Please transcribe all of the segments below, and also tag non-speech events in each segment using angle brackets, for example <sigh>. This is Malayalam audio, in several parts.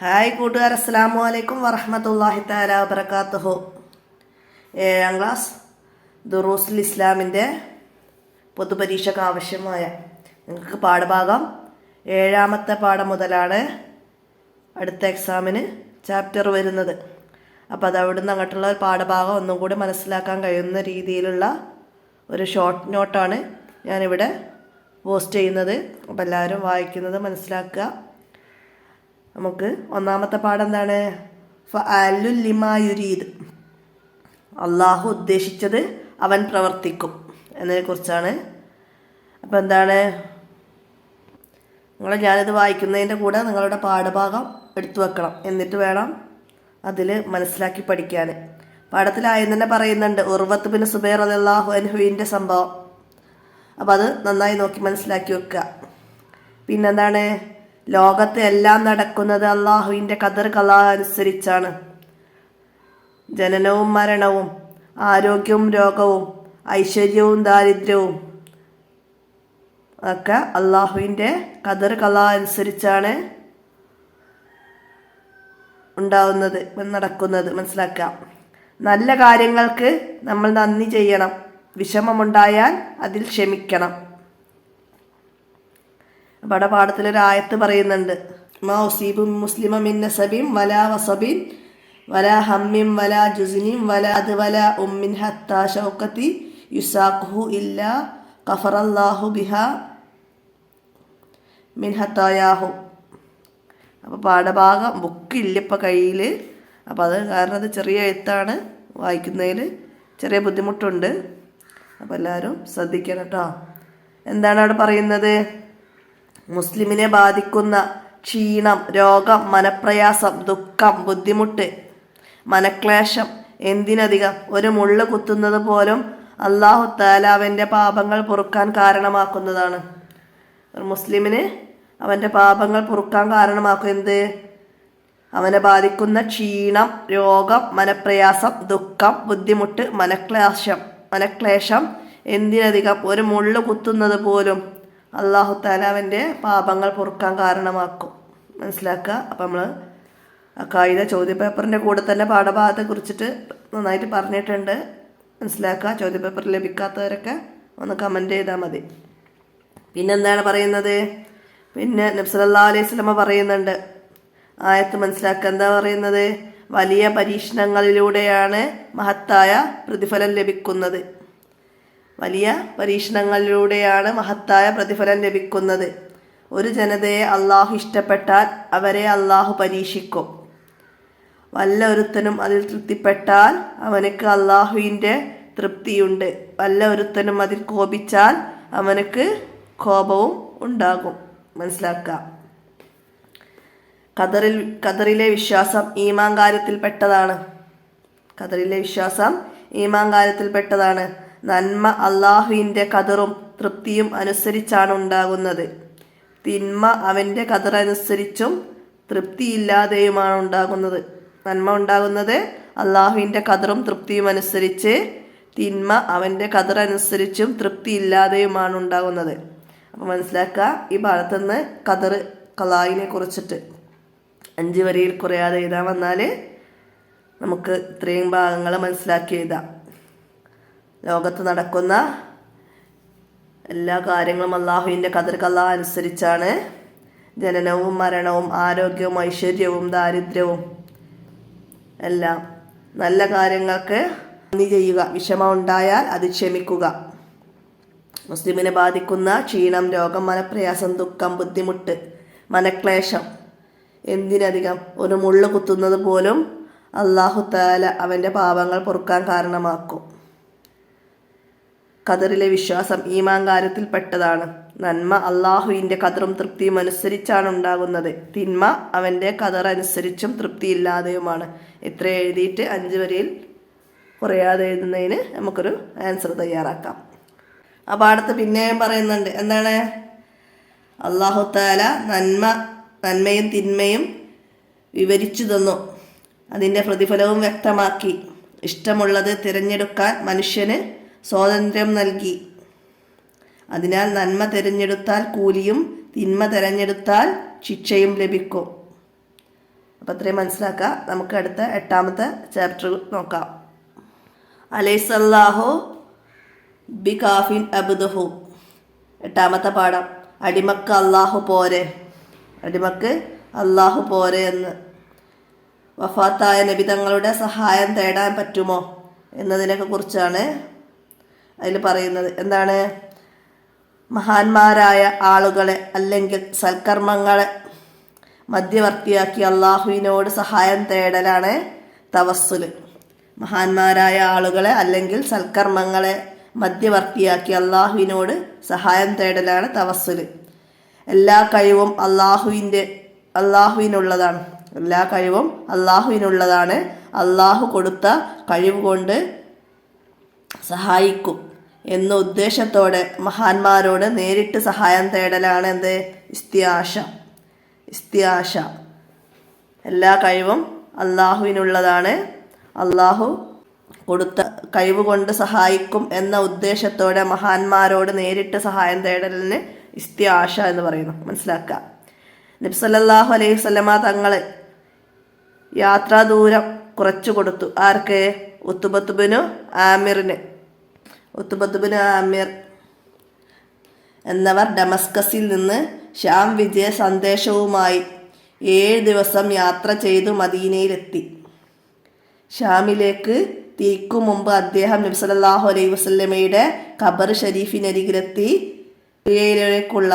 ഹായ് കൂട്ടുകാർ അസ്സലാമു അലൈക്കും വറഹമത്തല്ലാഹി താല വബർക്കാത്തുഹു ഏഴാം ക്ലാസ് ദുറൂസുൽ ഇസ്ലാമിന്റെ പൊതുപരീക്ഷയ്ക്ക് ആവശ്യമായ നിങ്ങൾക്ക് പാഠഭാഗം ഏഴാമത്തെ പാഠം മുതലാണ് അടുത്ത എക്സാമിന് ചാപ്റ്റർ വരുന്നത്. അപ്പോൾ അത് അവിടുന്ന് അങ്ങോട്ടുള്ള ഒരു പാഠഭാഗം ഒന്നും കൂടി മനസ്സിലാക്കാൻ കഴിയുന്ന രീതിയിലുള്ള ഒരു ഷോർട്ട് നോട്ടാണ് ഞാനിവിടെ പോസ്റ്റ് ചെയ്യുന്നത്. അപ്പോൾ എല്ലാവരും വായിക്കുന്നത് മനസ്സിലാക്കുക. നമുക്ക് ഒന്നാമത്തെ പാഠം എന്താണ് ലിമായുരീദ് അള്ളാഹു ഉദ്ദേശിച്ചത് അവൻ പ്രവർത്തിക്കും എന്നതിനെക്കുറിച്ചാണ് അപ്പോൾ എന്താണ്? നിങ്ങൾ ഞാനിത് വായിക്കുന്നതിന്റെ കൂടെ നിങ്ങളുടെ പാഠഭാഗം എടുത്തു വെക്കണം. എന്നിട്ട് വേണം അതിൽ മനസ്സിലാക്കി പഠിക്കാൻ പാഠത്തിലായും തന്നെ പറയുന്നുണ്ട് ഉർവത്ത് ബിൻ സുബൈർ അള്ളാഹു അൻഹുവിന്റെ സംഭവം. അപ്പോൾ അത് നന്നായി നോക്കി മനസ്സിലാക്കി വെക്കുക. പിന്നെന്താണ്? ലോകത്ത് എല്ലാം നടക്കുന്നത് അള്ളാഹുവിന്റെ കദർ കല അനുസരിച്ചാണ് ജനനവും മരണവും ആരോഗ്യവും രോഗവും ഐശ്വര്യവും ദാരിദ്ര്യവും ഒക്കെ അള്ളാഹുവിന്റെ കദർ കല അനുസരിച്ചാണ് ഉണ്ടാവുന്നത് നടക്കുന്നത്. മനസ്സിലാക്കുക നല്ല കാര്യങ്ങൾക്ക് നമ്മൾ നന്ദി ചെയ്യണം. വിഷമമുണ്ടായാൽ അതിൽ ക്ഷമിക്കണം. അവിടെ പാഠത്തിലൊരായത്ത് പറയുന്നുണ്ട്. മാ ഉസീബും മുസ്ലിമ മിന്ന സബീം വലാ വസബിൻ വലാ ഹമ്മിം വലാ ജുസിനിം വലാ അത് വലാ ഉമ്മിൻ ഹത്ത ഷൗക്കത്തി യുസാഖു ഇല്ല കഫറല്ലാഹു ബിഹ മിൻ ഹത്തായാഹു. അപ്പോൾ പാഠഭാഗം ബുക്കില്ല ഇപ്പോൾ കയ്യിൽ അപ്പോൾ അത് കാരണം അത് ചെറിയ എഴുത്താണ് വായിക്കുന്നതിൽ ചെറിയ ബുദ്ധിമുട്ടുണ്ട്. അപ്പോൾ എല്ലാവരും ശ്രദ്ധിക്കണം കേട്ടോ എന്താണ് അവിടെ പറയുന്നത്? മുസ്ലിമിനെ ബാധിക്കുന്ന ക്ഷീണം രോഗം മനപ്രയാസം ദുഃഖം ബുദ്ധിമുട്ട് മനക്ലേശം എന്തിനധികം? ഒരു മുള്ള് കുത്തുന്നത് പോലും അള്ളാഹു താലാവിന്റെ പാപങ്ങൾ പൊറുക്കാൻ കാരണമാക്കുന്നതാണ്. ഒരു മുസ്ലിമിന് അവന്റെ പാപങ്ങൾ പൊറുക്കാൻ കാരണമാക്കും എന്ത്? അവനെ ബാധിക്കുന്ന ക്ഷീണം രോഗം മനപ്രയാസം ദുഃഖം ബുദ്ധിമുട്ട് മനക്ലേശം മനക്ലേശം എന്തിനധികം? ഒരു മുള്ളു കുത്തുന്നത് പോലും അള്ളാഹു താലാവിന്റെ പാപങ്ങൾ പൊറുക്കാൻ കാരണമാക്കും. മനസ്സിലാക്കുക അപ്പം നമ്മൾ ആ കായിക ചോദ്യപേപ്പറിന്റെ കൂടെ തന്നെ പാഠഭാഗത്തെ കുറിച്ചിട്ട് നന്നായിട്ട് പറഞ്ഞിട്ടുണ്ട്. മനസ്സിലാക്കുക ചോദ്യപേപ്പർ ലഭിക്കാത്തവരൊക്കെ ഒന്ന് കമന്റ് ചെയ്താൽ മതി. പിന്നെന്താണ് പറയുന്നത്? പിന്നെ നബ്സലല്ലാ അലൈഹി സ്വലമ പറയുന്നുണ്ട്. ആയത്ത് മനസ്സിലാക്കുക എന്താ പറയുന്നത്? വലിയ പരീക്ഷണങ്ങളിലൂടെയാണ് മഹത്തായ പ്രതിഫലം ലഭിക്കുന്നത്. വലിയ പരീക്ഷണങ്ങളിലൂടെയാണ് മഹത്തായ പ്രതിഫലം ലഭിക്കുന്നത്. ഒരു ജനതയെ അള്ളാഹു ഇഷ്ടപ്പെട്ടാൽ അവരെ അള്ളാഹു പരീക്ഷിക്കും. വല്ല ഒരുത്തനും അതിൽ തൃപ്തിപ്പെട്ടാൽ അവനക്ക് അള്ളാഹുവിന്റെ തൃപ്തിയുണ്ട്. വല്ല ഒരുത്തനും അതിൽ കോപിച്ചാൽ അവനക്ക് കോപവും ഉണ്ടാകും. മനസ്സിലാക്കുക ഖദറിൽ ഖദറിലെ വിശ്വാസം ഈമാൻ കാര്യത്തിൽപ്പെട്ടതാണ്. ഖദറിലെ വിശ്വാസം ഈമാൻ കാര്യത്തിൽപ്പെട്ടതാണ്. നന്മ അള്ളാഹുവിന്റെ കതറും തൃപ്തിയും അനുസരിച്ചാണ് ഉണ്ടാകുന്നത്. തിന്മ അവന്റെ കതറനുസരിച്ചും തൃപ്തിയില്ലാതെയുമാണ് ഉണ്ടാകുന്നത്. നന്മ ഉണ്ടാകുന്നത് അള്ളാഹുവിന്റെ കതറും തൃപ്തിയും അനുസരിച്ച് തിന്മ അവന്റെ കതറനുസരിച്ചും തൃപ്തിയില്ലാതെയുമാണ് ഉണ്ടാകുന്നത്. അപ്പോൾ മനസ്സിലാക്കുക ഈ ഭാഗത്തുനിന്ന് കതർ കലായിനെ കുറിച്ചിട്ട്. അഞ്ച് വരിയിൽ കുറയാതെ എഴുതാൻ വന്നാൽ നമുക്ക് ഇത്രയും ഭാഗങ്ങൾ മനസ്സിലാക്കി എഴുതാം. ലോകത്ത് നടക്കുന്ന എല്ലാ കാര്യങ്ങളും അള്ളാഹുവിന്റെ കതിർ അനുസരിച്ചാണ്. ജനനവും മരണവും ആരോഗ്യവും ഐശ്വര്യവും ദാരിദ്ര്യവും എല്ലാം നല്ല കാര്യങ്ങൾക്ക് നന്ദി ചെയ്യുക. വിഷമം ഉണ്ടായാൽ അത് ക്ഷമിക്കുക. മുസ്ലിമിനെ ബാധിക്കുന്ന ക്ഷീണം രോഗം മനപ്രയാസം ദുഃഖം ബുദ്ധിമുട്ട് മനക്ലേശം എന്തിനധികം? ഒരു മുള്ളു കുത്തുന്നത് പോലും അള്ളാഹു താല അവന്റെ പാപങ്ങൾ പൊറുക്കാൻ കാരണമാക്കും. ഖദറിലെ വിശ്വാസം ഈമാൻ കാര്യത്തിൽപ്പെട്ടതാണ് നന്മ അള്ളാഹുവിന്റെ കതറും തൃപ്തിയും അനുസരിച്ചാണ് ഉണ്ടാകുന്നത്. തിന്മ അവന്റെ കതർ അനുസരിച്ചും തൃപ്തിയില്ലാതെയുമാണ്. ഇത്ര എഴുതിയിട്ട് അഞ്ച് വരിയിൽ കുറയാതെ എഴുതുന്നതിന് നമുക്കൊരു ആൻസർ തയ്യാറാക്കാം. ആ പാടത്ത് പിന്നെയും പറയുന്നുണ്ട്. എന്താണ്? അള്ളാഹു താല നന്മ നന്മയും തിന്മയും വിവരിച്ചു തന്നു. അതിന്റെ പ്രതിഫലവും വ്യക്തമാക്കി. ഇഷ്ടമുള്ളത് തിരഞ്ഞെടുക്കാൻ മനുഷ്യന് സ്വാതന്ത്ര്യം നൽകി. അതിനാൽ നന്മ തിരഞ്ഞെടുത്താൽ കൂലിയും തിന്മ തിരഞ്ഞെടുത്താൽ ശിക്ഷയും ലഭിക്കും. അപ്പം അത്രയും മനസ്സിലാക്കുക നമുക്ക് അടുത്ത എട്ടാമത്തെ ചാപ്റ്റർ നോക്കാം. അലൈസല്ലാഹോ ബി കാഫിൻ അബുദഹു. എട്ടാമത്തെ പാഠം. അടിമക്ക് അള്ളാഹു പോരെ. അടിമക്ക് അള്ളാഹു പോരെ എന്ന്. വഫാത്തായ നബി തങ്ങളുടെ സഹായം തേടാൻ പറ്റുമോ എന്നതിനൊക്കെ കുറിച്ചാണ് അതിൽ പറയുന്നത് എന്താണ്? മഹാന്മാരായ ആളുകളെ അല്ലെങ്കിൽ സൽക്കർമ്മങ്ങളെ മധ്യവർത്തിയാക്കി അള്ളാഹുവിനോട് സഹായം തേടലാണ് തവസ്സുൽ. മഹാന്മാരായ ആളുകളെ അല്ലെങ്കിൽ സൽക്കർമ്മങ്ങളെ മധ്യവർത്തിയാക്കി അള്ളാഹുവിനോട് സഹായം തേടലാണ് തവസ്സുൽ. എല്ലാ കഴിവും അള്ളാഹുവിന്റെ അള്ളാഹുവിനുള്ളതാണ്. എല്ലാ കഴിവും അള്ളാഹുവിനുള്ളതാണ്. അള്ളാഹു കൊടുത്ത കഴിവ് കൊണ്ട് സഹായിക്കും എന്ന ഉദ്ദേശത്തോടെ മഹാന്മാരോട് നേരിട്ട് സഹായം തേടലാണ് എന്ത് ഇസ്തിയാശ. ഇസ്തിയാശ. എല്ലാ കഴിവും അള്ളാഹുവിനുള്ളതാണ് അള്ളാഹു കൊടുത്ത കഴിവ് കൊണ്ട് സഹായിക്കും എന്ന ഉദ്ദേശത്തോടെ മഹാന്മാരോട് നേരിട്ട് സഹായം തേടലിന് ഇസ്തിയാശ എന്ന് പറയുന്നു. മനസ്സിലാക്കുക. നബ്സല്ലാഹു അലൈഹി തങ്ങൾ യാത്രാ ദൂരം കുറച്ചു കൊടുത്തു. ആർക്ക്? ഉത്തുബത്തുബിനു ആമിറിന്. ഉത്തുബത്തുബിനു ആമിർ എന്നവർ ഡമസ്കസിൽ നിന്ന് ഷ്യാം വിജയ സന്ദേശവുമായി ഏഴ് ദിവസം യാത്ര ചെയ്തു മദീനയിലെത്തി. ഷാമിലേക്ക് തീക്കു മുമ്പ് അദ്ദേഹം നബി സല്ലല്ലാഹു അലൈഹി വസല്ലമയുടെ ഖബർ ഷരീഫിനരികിലെത്തി സിറിയയിലേക്കുള്ള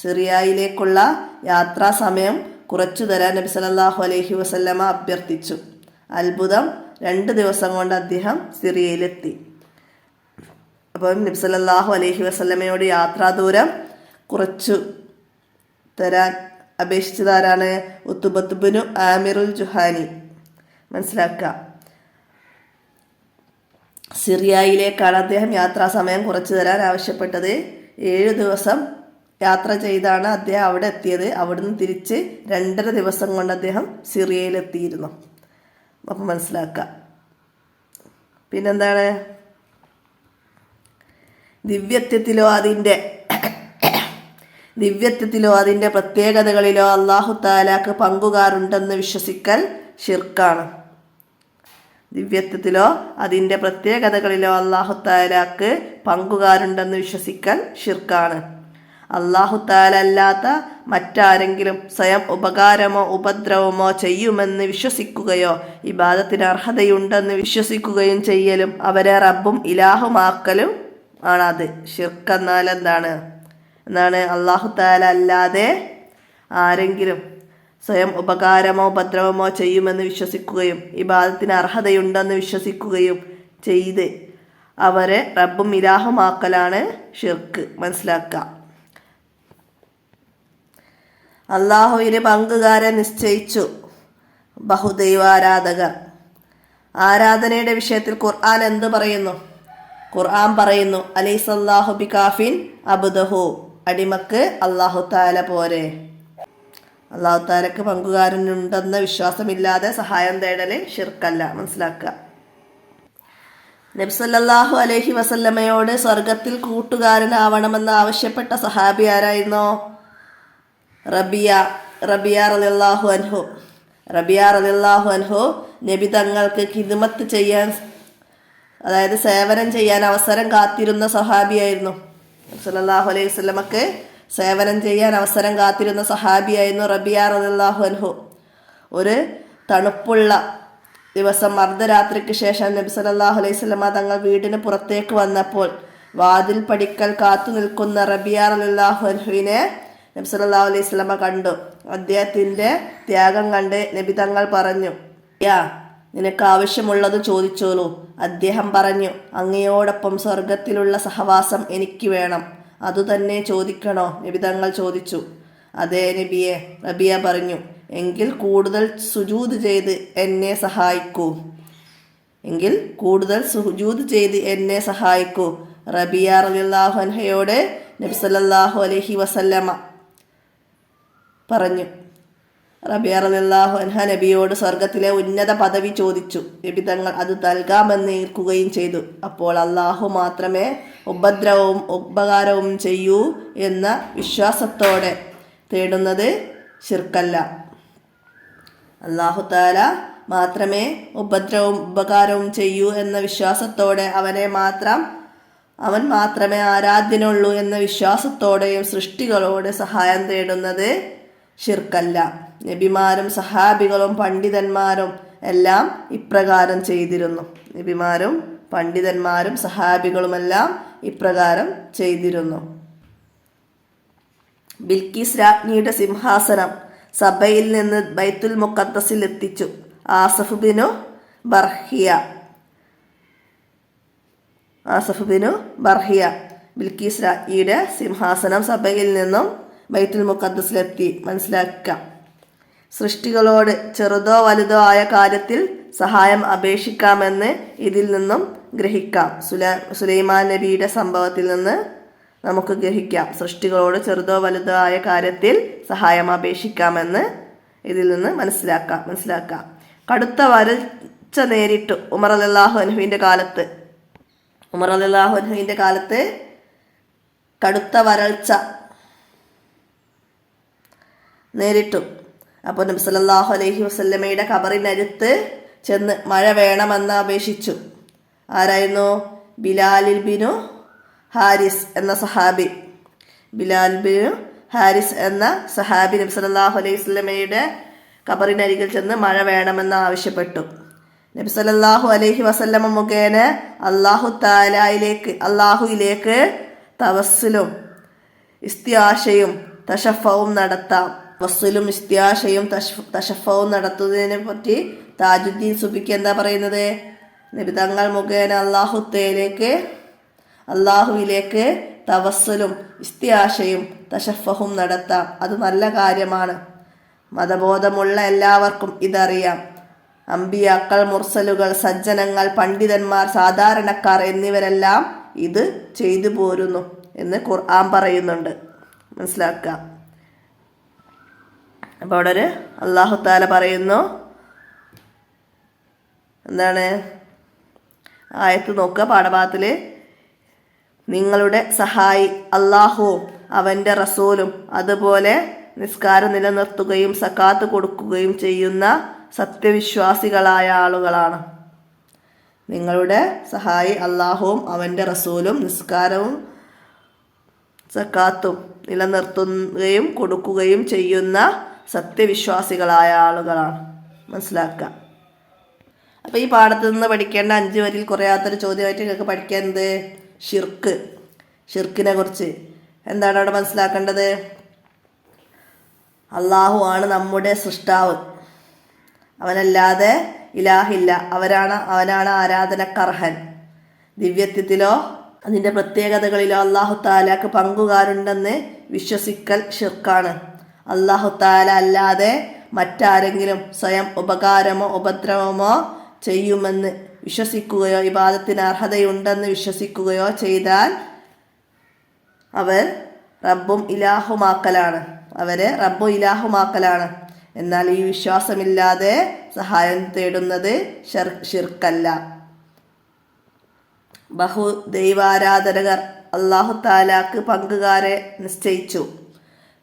സിറിയയിലേക്കുള്ള യാത്രാ സമയം കുറച്ചു തരാൻ നബി അലൈഹി വസല്ലമ അഭ്യർത്ഥിച്ചു. അത്ഭുതം രണ്ട് ദിവസം കൊണ്ട് അദ്ദേഹം സിറിയയിലെത്തി. അപ്പം നബി അലഹി വസ്ലമയോട് വസല്ലമയോട് യാത്രാ ദൂരം കുറച്ചു തരാൻ അപേക്ഷിച്ചതാരാണ്? ഉത്തുബത്തുബിനു ആമിറുൽ ജുഹാനി. മനസ്സിലാക്കുക. സിറിയയിലേക്കാണ് അദ്ദേഹം യാത്രാ സമയം കുറച്ചു തരാൻ ആവശ്യപ്പെട്ടത്. ഏഴ് ദിവസം യാത്ര ചെയ്താണ് അദ്ദേഹം അവിടെ എത്തിയത്. അവിടുന്ന് തിരിച്ച് രണ്ടര ദിവസം കൊണ്ട് അദ്ദേഹം സിറിയയിലെത്തിയിരുന്നു. അപ്പം മനസ്സിലാക്കുക പിന്നെന്താണ്? ദിവ്യത്വത്തിലോ അതിന്റെ <coughs> ദിവ്യത്വത്തിലോ അതിന്റെ പ്രത്യേകതകളിലോ അള്ളാഹു താലാക്ക് പങ്കുകാരുണ്ടെന്ന് വിശ്വസിക്കൽ ഷിർക്കാണ് ദിവ്യത്വത്തിലോ അതിന്റെ പ്രത്യേകതകളിലോ അള്ളാഹു താലാക്ക് പങ്കുകാരുണ്ടെന്ന് വിശ്വസിക്കൽ ഷിർക്കാണ് അള്ളാഹു താലല്ലാത്ത മറ്റാരെങ്കിലും സ്വയം ഉപകാരമോ ഉപദ്രവമോ ചെയ്യുമെന്ന് വിശ്വസിക്കുകയോ ഇബാദത്തിന് അർഹതയുണ്ടെന്ന് വിശ്വസിക്കുകയും ചെയ്യലും അവരെ റബ്ബും ഇലാഹുമാക്കലും ആണത്. ഷിർക്കെന്നാൽ എന്താണ്? എന്നാണ് അള്ളാഹു താല അല്ലാതെ ആരെങ്കിലും സ്വയം ഉപകാരമോ ഉപദ്രവമോ ചെയ്യുമെന്ന് വിശ്വസിക്കുകയും ഇബാദത്തിന് അർഹതയുണ്ടെന്ന് വിശ്വസിക്കുകയും ചെയ്ത് അവരെ റബ്ബും ഇലാഹുമാക്കലാണ് ഷിർക്ക് മനസ്സിലാക്കുക. അള്ളാഹുവിന് പങ്കുകാരെ നിശ്ചയിച്ചു. ബഹുദൈവാരാധകർ. ആരാധനയുടെ വിഷയത്തിൽ ഖുർആൻ എന്ത് പറയുന്നു? ഖുർആൻ പറയുന്നു അലൈസല്ലാഹു ബികാഫിൻ അബുദഹു. അടിമക്ക് അള്ളാഹു താല പോരെ. അള്ളാഹു താലക്ക് പങ്കുകാരനുണ്ടെന്ന വിശ്വാസമില്ലാതെ സഹായം തേടൽ ഷിർക്കല്ല മനസ്സിലാക്കുക നബ്സല്ലാഹു അലഹി വസല്ലമയോട് സ്വർഗത്തിൽ കൂട്ടുകാരനാവണമെന്ന് ആവശ്യപ്പെട്ട സഹാബി ആരായിരുന്നോ? റബിയ റബിയ റലിയല്ലാഹു അൻഹു. റബിയ റലിയല്ലാഹു അൻഹു നബി തങ്ങൾക്ക് ഹിദ്മത്ത് ചെയ്യാൻ അതായത് സേവനം ചെയ്യാൻ അവസരം കാത്തിരുന്ന സഹാബിയായിരുന്നു. സല്ലല്ലാഹു അലൈഹി വസല്ലമക്ക് സേവനം ചെയ്യാൻ അവസരം കാത്തിരുന്ന സഹാബിയായിരുന്നു റബിയ റളിയല്ലാഹു അൻഹു. ഒരു തണുപ്പുള്ള ദിവസം അർദ്ധരാത്രിക്ക് ശേഷം നബി സല്ലല്ലാഹു അലൈഹി സ്വലമ തങ്ങൾ വീടിന് പുറത്തേക്ക് വന്നപ്പോൾ വാതിൽ പടിക്കൽ കാത്തു നിൽക്കുന്ന റബിയ റളിയല്ലാഹു അൻഹുവിനെ നബി അലൈഹി സ്വലമ കണ്ടു. അദ്ദേഹത്തിന്റെ ത്യാഗം കണ്ട് നബി തങ്ങൾ പറഞ്ഞു യാ നിനക്ക് ആവശ്യമുള്ളത് ചോദിച്ചോളൂ. അദ്ദേഹം പറഞ്ഞു അങ്ങയോടൊപ്പം സ്വർഗത്തിലുള്ള സഹവാസം എനിക്ക് വേണം. അതുതന്നെ ചോദിക്കണോ? നബി തങ്ങൾ ചോദിച്ചു. അതെ നബിയെ റബിയ പറഞ്ഞു എങ്കിൽ കൂടുതൽ സുജൂത് ചെയ്ത് എന്നെ സഹായിക്കൂ. എങ്കിൽ കൂടുതൽ സുജൂത് ചെയ്ത് എന്നെ സഹായിക്കൂ. റബിയ റളിയല്ലാഹു അൻഹയോട് നബി അലൈഹി വസല്ലമ പറഞ്ഞു. റബിയ റളിയല്ലാഹു അൻഹ നബിയോട് സ്വർഗത്തിലെ ഉന്നത പദവി ചോദിച്ചു. നബി തങ്ങൾ അത് നൽകാമെന്ന് ഏൽക്കുകയും ചെയ്തു. അപ്പോൾ അള്ളാഹു മാത്രമേ ഉപദ്രവവും ഉപകാരവും ചെയ്യൂ എന്ന വിശ്വാസത്തോടെ തേടുന്നത് ശിർക്കല്ല. അള്ളാഹു താല മാത്രമേ ഉപദ്രവവും ഉപകാരവും ചെയ്യൂ എന്ന വിശ്വാസത്തോടെ അവനെ മാത്രം അവൻ മാത്രമേ ആരാധ്യനുള്ളൂ എന്ന വിശ്വാസത്തോടെയും സൃഷ്ടികളോട് സഹായം തേടുന്നത് ഷിർക്കല്ല നബിമാരും സഹാബികളും പണ്ഡിതന്മാരും എല്ലാം ഇപ്രകാരം ചെയ്തിരുന്നു. നബിമാരും പണ്ഡിതന്മാരും സഹാബികളുമെല്ലാം ഇപ്രകാരം ചെയ്തിരുന്നു. ബിൽക്കിസ് രാജ്ഞിയുടെ സിംഹാസനം സഭയിൽ നിന്ന് ബൈത്തുൽ മുക്കത്തസിൽ എത്തിച്ചു. ആസഫ് ബിനു ബർഹിയ. ആസഫ് ബിനു ബർഹിയ. ബിൽക്കീസ് രാജ്ഞിയുടെ സിംഹാസനം സഭയിൽ നിന്നും ബൈത്തുൽ മുക്കദ്സിലെത്തി മനസ്സിലാക്കാം. സൃഷ്ടികളോട് ചെറുതോ വലുതോ ആയ കാര്യത്തിൽ സഹായം അപേക്ഷിക്കാമെന്ന് ഇതിൽ നിന്നും ഗ്രഹിക്കാം. സുല സുലൈമാൻ നബിയുടെ സംഭവത്തിൽ നിന്ന് നമുക്ക് ഗ്രഹിക്കാം. സൃഷ്ടികളോട് ചെറുതോ വലുതോ ആയ കാര്യത്തിൽ സഹായം അപേക്ഷിക്കാമെന്ന് ഇതിൽ നിന്ന് മനസ്സിലാക്കാം. മനസ്സിലാക്കാം. കടുത്ത വരൾച്ച നേരിട്ടു ഉമർ അലാഹു അനുഹുവിന്റെ കാലത്ത്. ഉമർ അലാഹു അനുഹുവിന്റെ കാലത്ത് കടുത്ത വരൾച്ച നേരിട്ടു. അപ്പോൾ നബി സല്ലല്ലാഹു അലൈഹി വസല്ലമയുടെ കബറിനരുത്ത് ചെന്ന് മഴ വേണമെന്ന് അപേക്ഷിച്ചു. ആരായിരുന്നു? ബിലാലിൽ ബിനു ഹാരിസ് എന്ന സഹാബി. ബിലാൽ ബിനു ഹാരിസ് എന്ന സഹാബി നബി സല്ലല്ലാഹു അലൈഹി വസല്ലമയുടെ കബറിനരികിൽ ചെന്ന് മഴ വേണമെന്ന് ആവശ്യപ്പെട്ടു. നബി സല്ലല്ലാഹു അലൈഹി വസല്ലമ മുഖേന അള്ളാഹു താലായിലേക്ക് അള്ളാഹുയിലേക്ക് തവസ്സിലും ഇസ്തിയാശയും തഷഫവും നടത്താം. വസ്സുലും ഇസ്തിയാശയും തഷ് തഷഫവും നടത്തുന്നതിനെ പറ്റി താജുദ്ദീൻ സുബിക്ക് എന്താ പറയുന്നത്? നിബിതങ്ങൾ മുഖേന അള്ളാഹുത്തേലേക്ക് അള്ളാഹുവിലേക്ക് തവസ്സലും ഇസ്തിയാശയും തഷഫഹും നടത്താം. അത് നല്ല കാര്യമാണ്. മതബോധമുള്ള എല്ലാവർക്കും ഇതറിയാം. അമ്പിയാക്കൾ മുർസലുകൾ സജ്ജനങ്ങൾ പണ്ഡിതന്മാർ സാധാരണക്കാർ എന്നിവരെല്ലാം ഇത് ചെയ്തു പോരുന്നു എന്ന് ഖുർആൻ പറയുന്നുണ്ട്. മനസ്സിലാക്കുക. അപ്പോൾ അവിടെ ഒരു അള്ളാഹു താല പറയുന്നു. എന്താണ്? ആയത്ത് നോക്കുക പാഠഭാഗത്തിൽ നിങ്ങളുടെ സഹായി അള്ളാഹുവും അവന്റെ റസൂലും അതുപോലെ നിസ്കാരം നിലനിർത്തുകയും സക്കാത്ത് കൊടുക്കുകയും ചെയ്യുന്ന സത്യവിശ്വാസികളായ ആളുകളാണ്. നിങ്ങളുടെ സഹായി അള്ളാഹുവും അവന്റെ റസൂലും നിസ്കാരവും സക്കാത്തും നിലനിർത്തുകയും കൊടുക്കുകയും ചെയ്യുന്ന സത്യവിശ്വാസികളായ ആളുകളാണ്. മനസ്സിലാക്കുക. അപ്പോൾ ഈ പാഠത്തിൽ നിന്ന് പഠിക്കേണ്ട അഞ്ച് വരിയിൽ കുറയാത്തൊരു ചോദ്യമായിട്ട് നിങ്ങൾക്ക് പഠിക്കേണ്ടത് ഷിർക്ക്. ഷിർക്കിനെ കുറിച്ച്. എന്താണ് അവിടെ മനസ്സിലാക്കേണ്ടത്? അള്ളാഹു ആണ് നമ്മുടെ സൃഷ്ടാവ്. അവനല്ലാതെ ഇലാഹില്ല. അവരാണ് അവനാണ് ആരാധനക്കർഹൻ. ദിവ്യത്വത്തിലോ അതിന്റെ പ്രത്യേകതകളിലോ അള്ളാഹു താലാക്ക് പങ്കുകാരുണ്ടെന്ന് വിശ്വസിക്കൽ ഷിർക്കാണ്. അള്ളാഹു താല അല്ലാതെ മറ്റാരെങ്കിലും സ്വയം ഉപകാരമോ ഉപദ്രവമോ ചെയ്യുമെന്ന് വിശ്വസിക്കുകയോ വിവാദത്തിന് അർഹതയുണ്ടെന്ന് വിശ്വസിക്കുകയോ ചെയ്താൽ അവർ റബ്ബും ഇലാഹുമാക്കലാണ്. അവരെ റബ്ബും ഇലാഹുമാക്കലാണ്. എന്നാൽ ഈ വിശ്വാസമില്ലാതെ സഹായം തേടുന്നത് ഷിർ ഷിർക്കല്ല ബഹു ദൈവാരാധകർ അള്ളാഹു താലാക്ക് പങ്കുകാരെ നിശ്ചയിച്ചു.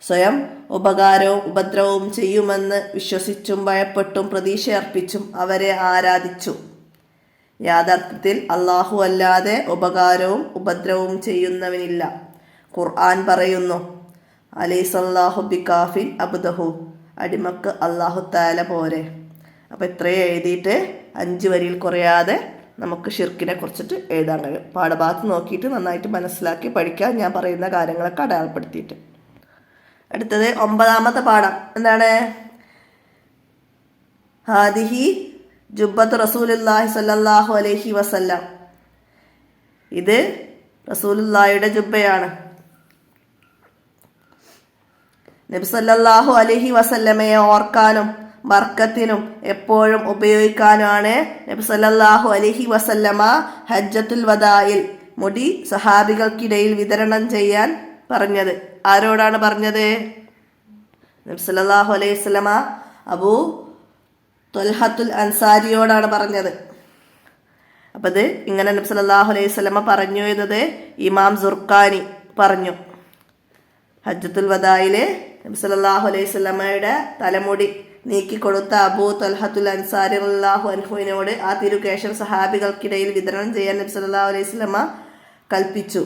സ്വയം ഉപകാരവും ഉപദ്രവവും ചെയ്യുമെന്ന് വിശ്വസിച്ചും ഭയപ്പെട്ടും പ്രതീക്ഷയർപ്പിച്ചും അവരെ ആരാധിച്ചു. യാഥാർത്ഥ്യത്തിൽ അള്ളാഹു അല്ലാതെ ഉപകാരവും ഉപദ്രവവും ചെയ്യുന്നവനില്ല. ഖുർആൻ പറയുന്നു അലൈസല്ലാഹു കാഫിൻ അബ്ദഹു. അടിമക്ക് അള്ളാഹു താല പോരെ. അപ്പോൾ ഇത്രയും എഴുതിയിട്ട് അഞ്ച് വരിയിൽ കുറയാതെ നമുക്ക് ഷിർക്കിനെ കുറിച്ചിട്ട് എഴുതാൻ കഴിയും. പാഠഭാഗത്ത് നോക്കിയിട്ട് നന്നായിട്ട് മനസ്സിലാക്കി പഠിക്കാൻ ഞാൻ പറയുന്ന കാര്യങ്ങളൊക്കെ അടയാളപ്പെടുത്തിയിട്ട്. അടുത്തത് ഒമ്പതാമത്തെ പാഠം. എന്താണ്? ഹാദിഹി ജുബത്ത് റസൂലുല്ലാഹി സല്ലാഹു അലൈഹി വസല്ലം. ഇത് റസൂലുല്ലായുടെ ജുബയാണ് നബി അലഹി വസല്ലമയെ ഓർക്കാനും ബർക്കത്തിനും എപ്പോഴും ഉപയോഗിക്കാനാണ് നബി സല്ലല്ലാഹു അലൈഹി വസല്ലമ ഹജ്ജത്തുൽ വദായിൽ മുടി സഹാബികൾക്കിടയിൽ വിതരണം ചെയ്യാൻ പറഞ്ഞത്. ആരോടാണ് പറഞ്ഞത്? നബി സല്ലല്ലാഹു അലൈഹി സ്വലമ അബൂ തൊൽഹത്തുൽ അൻസാരിയോടാണ് പറഞ്ഞത്. അപ്പം ഇത് ഇങ്ങനെ നബി സല്ലല്ലാഹു അലൈഹി സ്വലമ പറഞ്ഞു എന്നത് ഇമാം സുർഖാനി പറഞ്ഞു. ഹജ്ജത്തുൽ വദായിലെ നബി സല്ലല്ലാഹു അലൈഹി സ്വലമയുടെ തലമുടി നീക്കിക്കൊടുത്ത അബൂ തൽഹത്തുൽ അൻസാരി അള്ളാഹു അൻഹുവിനോട് ആ തിരുകേശം സഹാബികൾക്കിടയിൽ വിതരണം ചെയ്യാൻ നബി സല്ലല്ലാഹു അലൈഹി സ്വലമ കൽപ്പിച്ചു.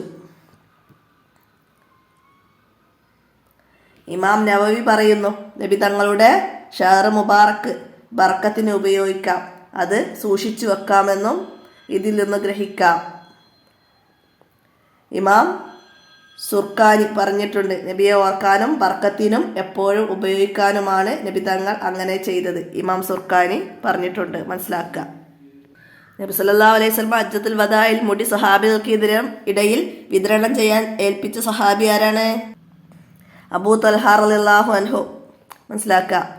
ഇമാം നവവി പറയുന്നു നബി തങ്ങളുടെ ഷഹർ മുബാറക്ക് ബർക്കത്തിന് ഉപയോഗിക്കാം. അത് സൂക്ഷിച്ചു വെക്കാമെന്നും ഇതിൽ നിന്ന് ഗ്രഹിക്കാം. ഇമാം സുർക്കാനി പറഞ്ഞിട്ടുണ്ട് നബിയെ ഓർക്കാനും ബർക്കത്തിനും എപ്പോഴും ഉപയോഗിക്കാനുമാണ് നബി തങ്ങൾ അങ്ങനെ ചെയ്തത്. ഇമാം സുർക്കാനി പറഞ്ഞിട്ടുണ്ട് മനസ്സിലാക്കുക. നബി സല്ലാ അലൈഹി വസല്ലം അജ്ജത്തുൽ വദായിൽ മുടി സഹാബികൾക്ക് ഇടയിൽ വിതരണം ചെയ്യാൻ ഏൽപ്പിച്ച സഹാബി ആരാണ്? അബൂ തൽഹാർ അലിള്ളാഹു അൻഹു. മനസ്സിലാക്കുക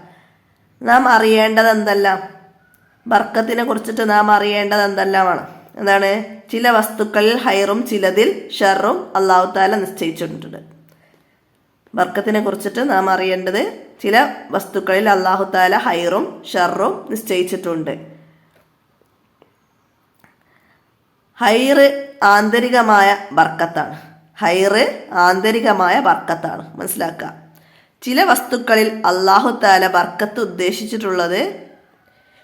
നാം അറിയേണ്ടത് എന്തെല്ലാം ബർക്കത്തിനെ കുറിച്ചിട്ട് നാം അറിയേണ്ടത് എന്തെല്ലാമാണ് എന്താണ്? ചില വസ്തുക്കളിൽ ഹൈറും ചിലതിൽ ഷെറും അള്ളാഹു താല നിശ്ചയിച്ചിട്ടുണ്ട്. ബർക്കത്തിനെ കുറിച്ചിട്ട് നാം അറിയേണ്ടത് ചില വസ്തുക്കളിൽ അള്ളാഹു താല ഹൈറും ഷെറും നിശ്ചയിച്ചിട്ടുണ്ട്. ഹൈറ് ആന്തരികമായ ബർക്കത്താണ്. ഹൈറ് ആന്തരികമായ ബർക്കത്താണ്. മനസ്സിലാക്കുക. ചില വസ്തുക്കളിൽ അള്ളാഹു താല ബർക്കത്ത് ഉദ്ദേശിച്ചിട്ടുള്ളത്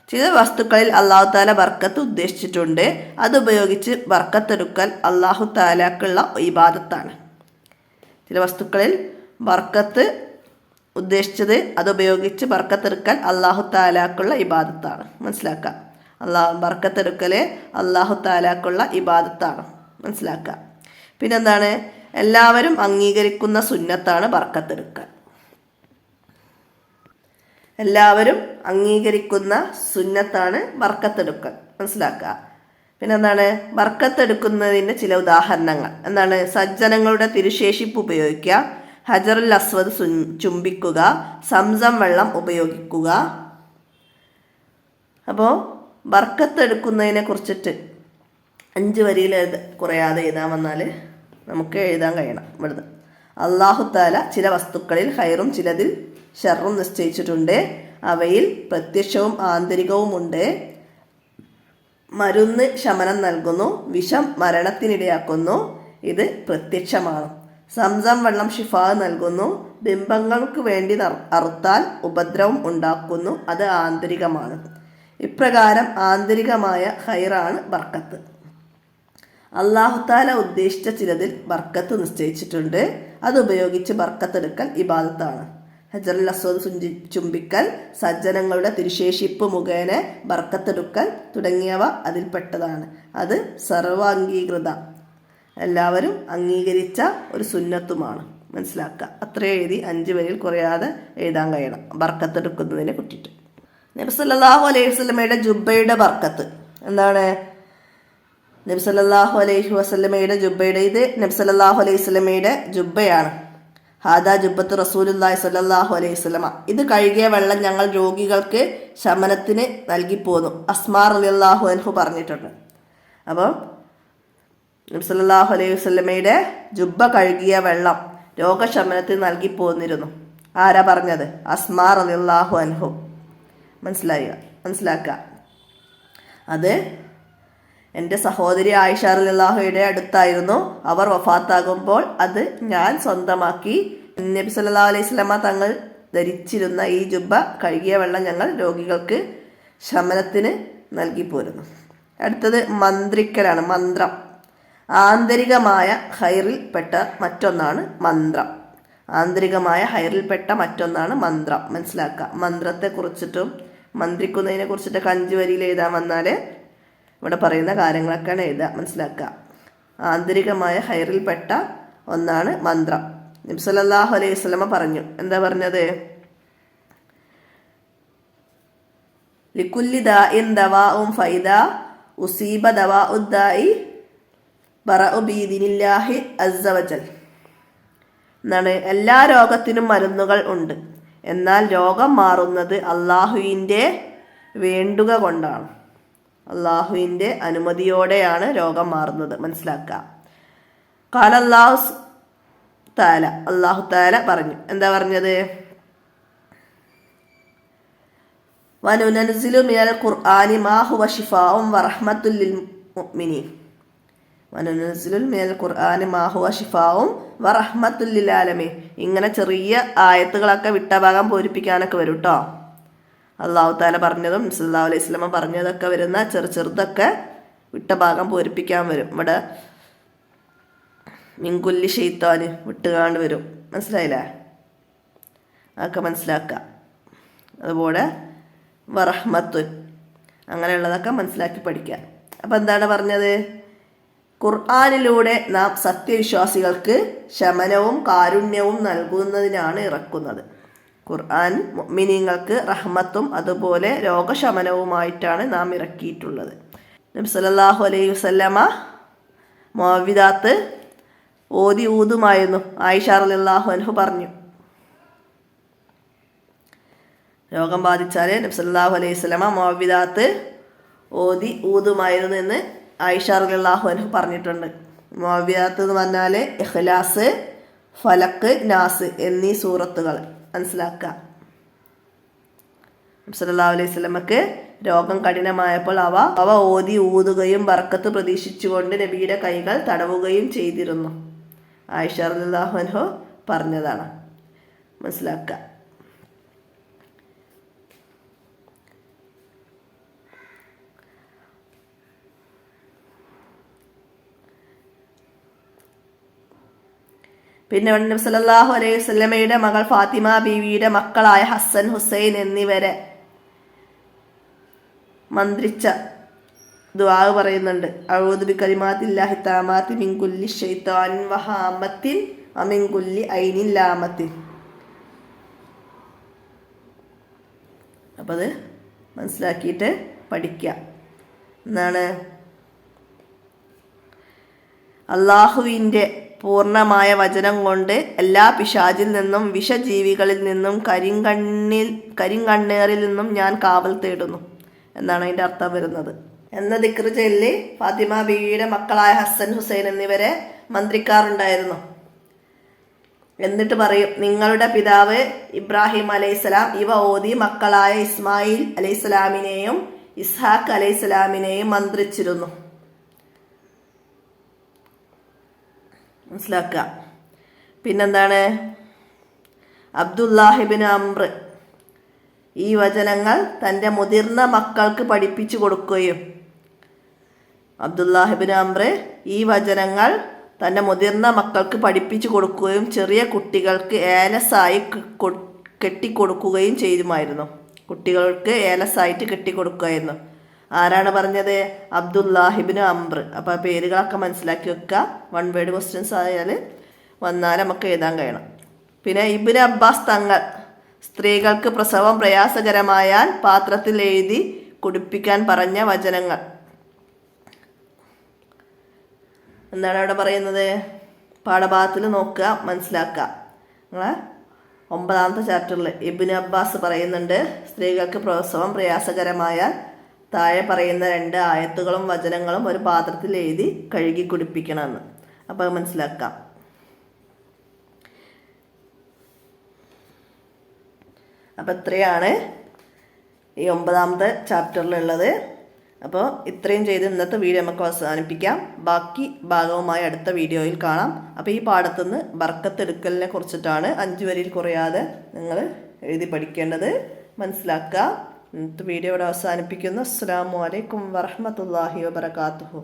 ചില വസ്തുക്കളിൽ അള്ളാഹു താല ബർക്കത്ത് ഉദ്ദേശിച്ചിട്ടുണ്ട്. അതുപയോഗിച്ച് ബർക്കത്തെടുക്കൽ അള്ളാഹു താലാക്കുള്ള ഇബാദത്താണ്. ചില വസ്തുക്കളിൽ ബർക്കത്ത് ഉദ്ദേശിച്ചത് അതുപയോഗിച്ച് ബർക്കത്തെടുക്കൽ അള്ളാഹു താലാക്കുള്ള ഇബാദത്താണ്. മനസ്സിലാക്കുക. അള്ളാഹു ബർക്കത്തെടുക്കൽ അള്ളാഹു താലാക്കുള്ള ഇബാദത്താണ്. മനസ്സിലാക്കുക. പിന്നെന്താണ്? എല്ലാവരും അംഗീകരിക്കുന്ന സുന്നത്താണ് ബർക്കത്തെടുക്കൽ. എല്ലാവരും അംഗീകരിക്കുന്ന സുന്നത്താണ് ബർക്കത്തെടുക്കൽ. മനസ്സിലാക്കുക? പിന്നെന്താണ്? ബർക്കത്തെടുക്കുന്നതിന്റെ ചില ഉദാഹരണങ്ങൾ. എന്താണ്? സജ്ജനങ്ങളുടെ തിരുശേഷിപ്പ് ഉപയോഗിക്കുക ഹജറുൽ അസ്വദ് ചുംബിക്കുക സംസം വെള്ളം ഉപയോഗിക്കുക. അപ്പോൾ ബർക്കത്തെടുക്കുന്നതിനെ കുറിച്ചിട്ട് അഞ്ച് വരിയിൽ കുറയാതെ എഴുതാൻ വന്നാൽ നമുക്ക് എഴുതാൻ കഴിയണം. ഇവിടുന്ന്. അള്ളാഹു താല ചില വസ്തുക്കളിൽ ഹൈറും ചിലതിൽ ഷെറും നിശ്ചയിച്ചിട്ടുണ്ട്. അവയിൽ പ്രത്യക്ഷവും ആന്തരികവുമുണ്ട്. മരുന്ന് ശമനം നൽകുന്നു. വിഷം മരണത്തിനിടയാക്കുന്നു. ഇത് പ്രത്യക്ഷമാണ്. സംസം വെള്ളം ഷിഫാ നൽകുന്നു. ബിംബങ്ങൾക്ക് വേണ്ടി അറുത്താൽ ഉപദ്രവം ഉണ്ടാക്കുന്നു. അത് ആന്തരികമാണ്. ഇപ്രകാരം ആന്തരികമായ ഹൈറാണ് ബർക്കത്ത്. അള്ളാഹുത്താല ഉദ്ദേശിച്ച ചിലതിൽ ബർക്കത്ത് നിശ്ചയിച്ചിട്ടുണ്ട്. അതുപയോഗിച്ച് ബർക്കത്തെടുക്കൽ ഇബാദത്താണ്. ഹജറുൽ അസ്വദ് ചുംബിക്കൽ സജ്ജനങ്ങളുടെ തിരുശേഷിപ്പ് മുഖേന ബർക്കത്തെടുക്കൽ തുടങ്ങിയവ അതിൽപ്പെട്ടതാണ്. അത് സർവാംഗീകൃത. എല്ലാവരും അംഗീകരിച്ച ഒരു സുന്നത്തുമാണ്. മനസ്സിലാക്കുക. അത്ര എഴുതി അഞ്ച് വരിയിൽ കുറയാതെ എഴുതാൻ കഴിയണം. ബർക്കത്തെടുക്കുന്നതിനെ കുറ്റിട്ട് നബി സല്ലല്ലാഹു അലൈഹി വസല്ലമയുടെ ജുബയുടെ ബർക്കത്ത്. എന്താണ്? നബി സല്ലല്ലാഹു അലൈഹി വസ്ലമയുടെ ജുബയുടെ ഇത് നബി സല്ലല്ലാഹു അലൈഹി വസല്ലമയുടെ ജുബ്ബയാണ്. ഹാദാ ജുബത്ത് റസൂലുല്ലാഹി സല്ലല്ലാഹു അലൈഹി സ്വലമ ഇത് കഴുകിയ വെള്ളം ഞങ്ങൾ രോഗികൾക്ക് ശമനത്തിന് നൽകി പോന്നു. അസ്മാർ റളിയല്ലാഹു അൻഹു പറഞ്ഞിട്ടുണ്ട്. അപ്പോൾ നബി സല്ലല്ലാഹു അലൈഹി വസല്ലമയുടെ ജുബ്ബ കഴുകിയ വെള്ളം രോഗശമനത്തിന് നൽകി പോന്നിരുന്നു. ആരാ പറഞ്ഞത്? അസ്മാർ റളിയല്ലാഹു അൻഹു. മനസ്സിലായ? മനസ്സിലാക്കുക. അത് എന്റെ സഹോദരി ആയിഷ റളിയല്ലാഹുയുടെ അടുത്തായിരുന്നു. അവർ വഫാത്താകുമ്പോൾ അത് ഞാൻ സ്വന്തമാക്കി. നബി സല്ലാ അലൈഹി വസല്ലമ തങ്ങൾ ധരിച്ചിരുന്ന ഈ ജുബ്ബ കഴുകിയ വെള്ളം ഞങ്ങൾ രോഗികൾക്ക് ശമനത്തിന് നൽകി പോരുന്നു. അടുത്തത് മന്ത്രിക്കലാണ് മന്ത്രം. ആന്തരികമായ ഹൈറിൽപ്പെട്ട മറ്റൊന്നാണ് മന്ത്രം. ആന്തരികമായ ഹൈറിൽപ്പെട്ട മറ്റൊന്നാണ് മന്ത്രം. മനസ്സിലാക്കുക മന്ത്രത്തെ കുറിച്ചിട്ടും മന്ത്രിക്കുന്നതിനെ കുറിച്ചിട്ടൊക്കെ അഞ്ച് വരിയിൽ എഴുതാൻ വന്നാൽ ഇവിടെ പറയുന്ന കാര്യങ്ങളൊക്കെയാണ് എഴുതുക മനസ്സിലാക്കുക. ആന്തരികമായ ഹൈറിൽപ്പെട്ട ഒന്നാണ് മന്ത്രം. നബ്സല്ലാഹു അലൈഹി സ്വലമ പറഞ്ഞു. എന്താ പറഞ്ഞത്? ലിക്കുല്ലി ദാഇൻ ദവാഉം ഫൈദ ഉസീബ ബറഉ ബീദിനില്ലാഹി അസ്സവജൽ എന്നാണ് എല്ലാ രോഗത്തിനും മരുന്നുകൾ ഉണ്ട്. എന്നാൽ രോഗം മാറുന്നത് അള്ളാഹുവിന്റെ വേണ്ടുക കൊണ്ടാണ്. അള്ളാഹുവിന്റെ അനുമതിയോടെയാണ് രോഗം മാറുന്നത്. മനസ്സിലാക്കുക. കാലല്ലാഹു താല. അള്ളാഹു താല പറഞ്ഞു. എന്താ പറഞ്ഞത്? വനുനൻസിലു മിനൽ ഖുർആനി മാഹുവ ഷിഫാവും ഷിഫാഉം വറഹ്മത്തുൽ ലിൽ മുഅ്മിനീൻ. വനുനൻസിലുൽ മിനൽ ഖുർആനി മാഹുവ ഷിഫാവും വറഹ്മത്തുല്ലിൽ ആലമീൻ. ഇങ്ങനെ ചെറിയ ആയത്തുകളൊക്കെ വിട്ട ഭാഗം പൂരിപ്പിക്കാനൊക്കെ വരും കേട്ടോ അള്ളാഹു താല പറഞ്ഞതും സല്ലാ അലൈഹി സ്വലമ പറഞ്ഞതൊക്കെ വരുന്ന ചെറു ചെറുതൊക്കെ വിട്ട ഭാഗം പൂരിപ്പിക്കാൻ വരും. ഇവിടെ മിങ്കുല്ലി ഷെയ്ത്താന് വിട്ടുകാണ്ട് വരും. മനസ്സിലായില്ലേ? അതൊക്കെ മനസ്സിലാക്കുക അതുപോലെ വറഹ്മത്തുൻ അങ്ങനെയുള്ളതൊക്കെ മനസ്സിലാക്കി പഠിക്കുക അപ്പം എന്താണ് പറഞ്ഞത്? ഖുർആാനിലൂടെ നാം സത്യവിശ്വാസികൾക്ക് ശമനവും കാരുണ്യവും നൽകുന്നതിനാണ് ഇറക്കുന്നത്. ഖുർആൻ മിനിങ്ങൾക്ക് റഹ്മത്തും അതുപോലെ രോഗശമനവുമായിട്ടാണ് നാം ഇറക്കിയിട്ടുള്ളത്. നബി സല്ലല്ലാഹു അലൈഹി വസല്ലമ മോവിദാത്ത് ഓതി ഊതുമായിരുന്നു. ആയിഷ റളിയല്ലാഹു അൻഹു പറഞ്ഞു. രോഗം ബാധിച്ചാൽ നബ്സല്ലാഹു അലൈഹി വസ്ലമ മോവിദാത്ത് ഓതി ഊതുമായിരുന്നു എന്ന് ആയിഷ റളിയല്ലാഹു അൻഹു പറഞ്ഞിട്ടുണ്ട്. മോവിദാത്ത് എന്ന് പറഞ്ഞാൽ ഇഖ്ലാസ് ഫലക്ക് നാസ് എന്നീ സൂറത്തുകൾ. മനസ്സിലാക്കുക. നബ്സല്ലാഹു അലൈഹി സ്വലമക്ക് രോഗം കഠിനമായപ്പോൾ അവ അവ ഓതി ഊതുകയും ബർക്കത്ത് പ്രതീക്ഷിച്ചുകൊണ്ട് നബിയുടെ കൈകൾ തടവുകയും ചെയ്തിരുന്നു. ആയിഷ അൻഹു പറഞ്ഞതാണ്. മനസ്സിലാക്കുക. പിന്നെ നബി സല്ലല്ലാഹു അലൈഹി വസല്ലമയുടെ മകൾ ഫാത്തിമ ബീവിയുടെ മക്കളായ ഹസൻ ഹുസൈൻ എന്നിവരെ മന്ത്രിച്ച ദുആവ് പറയുന്നുണ്ട്. അഴുതുബി ബി കലിമാത്തില്ലാഹി താമാത്തി മിൻ കുല്ലി ശൈത്താനിൻ വഹാമത്തിൻ വമിൻ കുല്ലി ഐനിൻ ലാമത്തിൻ. അപ്പോൾ മനസ്സിലാക്കിയിട്ട് പഠിക്കുക എന്നാണ് അള്ളാഹുവിന്റെ പൂർണമായ വചനം കൊണ്ട് എല്ലാ പിശാചിൽ നിന്നും വിഷജീവികളിൽ നിന്നും കരിങ്കണ്ണിൽ കരിങ്കണ്ണേറിൽ നിന്നും ഞാൻ കാവൽ തേടുന്നു എന്നാണ് അതിന്റെ അർത്ഥം വരുന്നത്. എന്ന ദിക്ർ ചൊല്ലി ഫാത്തിമ ബീവിയുടെ മക്കളായ ഹസൻ ഹുസൈൻ എന്നിവരെ മന്ത്രിക്കാറുണ്ടായിരുന്നു. എന്നിട്ട് പറയും നിങ്ങളുടെ പിതാവ് ഇബ്രാഹിം അലൈഹിസ്സലാം ഇവ ഓതി മക്കളായ ഇസ്മായിൽ അലൈഹിസ്സലാമിനെയും ഇസ്ഹാഖ് അലൈഹിസ്സലാമിനെയും മന്ത്രിച്ചിരുന്നു. മനസ്സിലാക്കുക പിന്നെന്താണ്? അബ്ദുല്ലാഹിബിൻ അംർ ഈ വചനങ്ങൾ തന്റെ മുതിർന്ന മക്കൾക്ക് പഠിപ്പിച്ചു കൊടുക്കുകയും അബ്ദുല്ലാഹിബിൻ അമ്ര ഈ വചനങ്ങൾ തന്റെ മുതിർന്ന മക്കൾക്ക് പഠിപ്പിച്ചു കൊടുക്കുകയും ചെറിയ കുട്ടികൾക്ക് ഏലസായി കെട്ടിക്കൊടുക്കുകയും ചെയ്യുമായിരുന്നു കുട്ടികൾക്ക് ഏലസായിട്ട് കെട്ടിക്കൊടുക്കുമായിരുന്നു ആരാണ് പറഞ്ഞത്? അബ്ദുല്ലാഹിബിന് അംബ്ര അപ്പോൾ പേരുകളൊക്കെ മനസ്സിലാക്കി വെക്കുക വൺ വേർഡ് ക്വസ്റ്റ്യൻസ് ആയാൽ വന്നാൽ നമുക്ക് എഴുതാൻ കഴിയണം. പിന്നെ ഇബിന് അബ്ബാസ് തങ്ങൾ സ്ത്രീകൾക്ക് പ്രസവം പ്രയാസകരമായാൽ പാത്രത്തിൽ എഴുതി കുടിപ്പിക്കാൻ പറഞ്ഞ വചനങ്ങൾ. എന്താണ് അവിടെ പറയുന്നത്? പാഠഭാഗത്തിൽ നോക്കുക മനസ്സിലാക്കുക. നിങ്ങളെ ഒമ്പതാമത്തെ ചാപ്റ്ററിൽ ഇബിന് അബ്ബാസ് പറയുന്നുണ്ട് സ്ത്രീകൾക്ക് പ്രസവം പ്രയാസകരമായാൽ താഴെ പറയുന്ന രണ്ട് ആയത്തുകളും വചനങ്ങളും ഒരു പാത്രത്തിൽ എഴുതി കഴുകി കുടിപ്പിക്കണമെന്ന്. അപ്പോൾ മനസ്സിലാക്കാം. അപ്പോൾ ഇത്രയാണ് ഈ ഒമ്പതാമത്തെ ചാപ്റ്ററിലുള്ളത്. അപ്പോൾ ഇത്രയും ചെയ്ത് ഇന്നത്തെ വീഡിയോ നമുക്ക് അവസാനിപ്പിക്കാം. ബാക്കി ഭാഗവുമായി അടുത്ത വീഡിയോയിൽ കാണാം. അപ്പോൾ ഈ പാഠത്തുനിന്ന് ബർക്കത്തെടുക്കലിനെ കുറിച്ചിട്ടാണ് അഞ്ച് വരിയിൽ കുറയാതെ നിങ്ങൾ എഴുതി പഠിക്കേണ്ടത്. മനസ്സിലാക്കുക. വീഡിയോ ഇവിടെ അവസാനിപ്പിക്കുന്നു. അസ്സാം വലൈക്കും വറഹമത്തല്ലാഹി വാബർക്കാത്തുഹു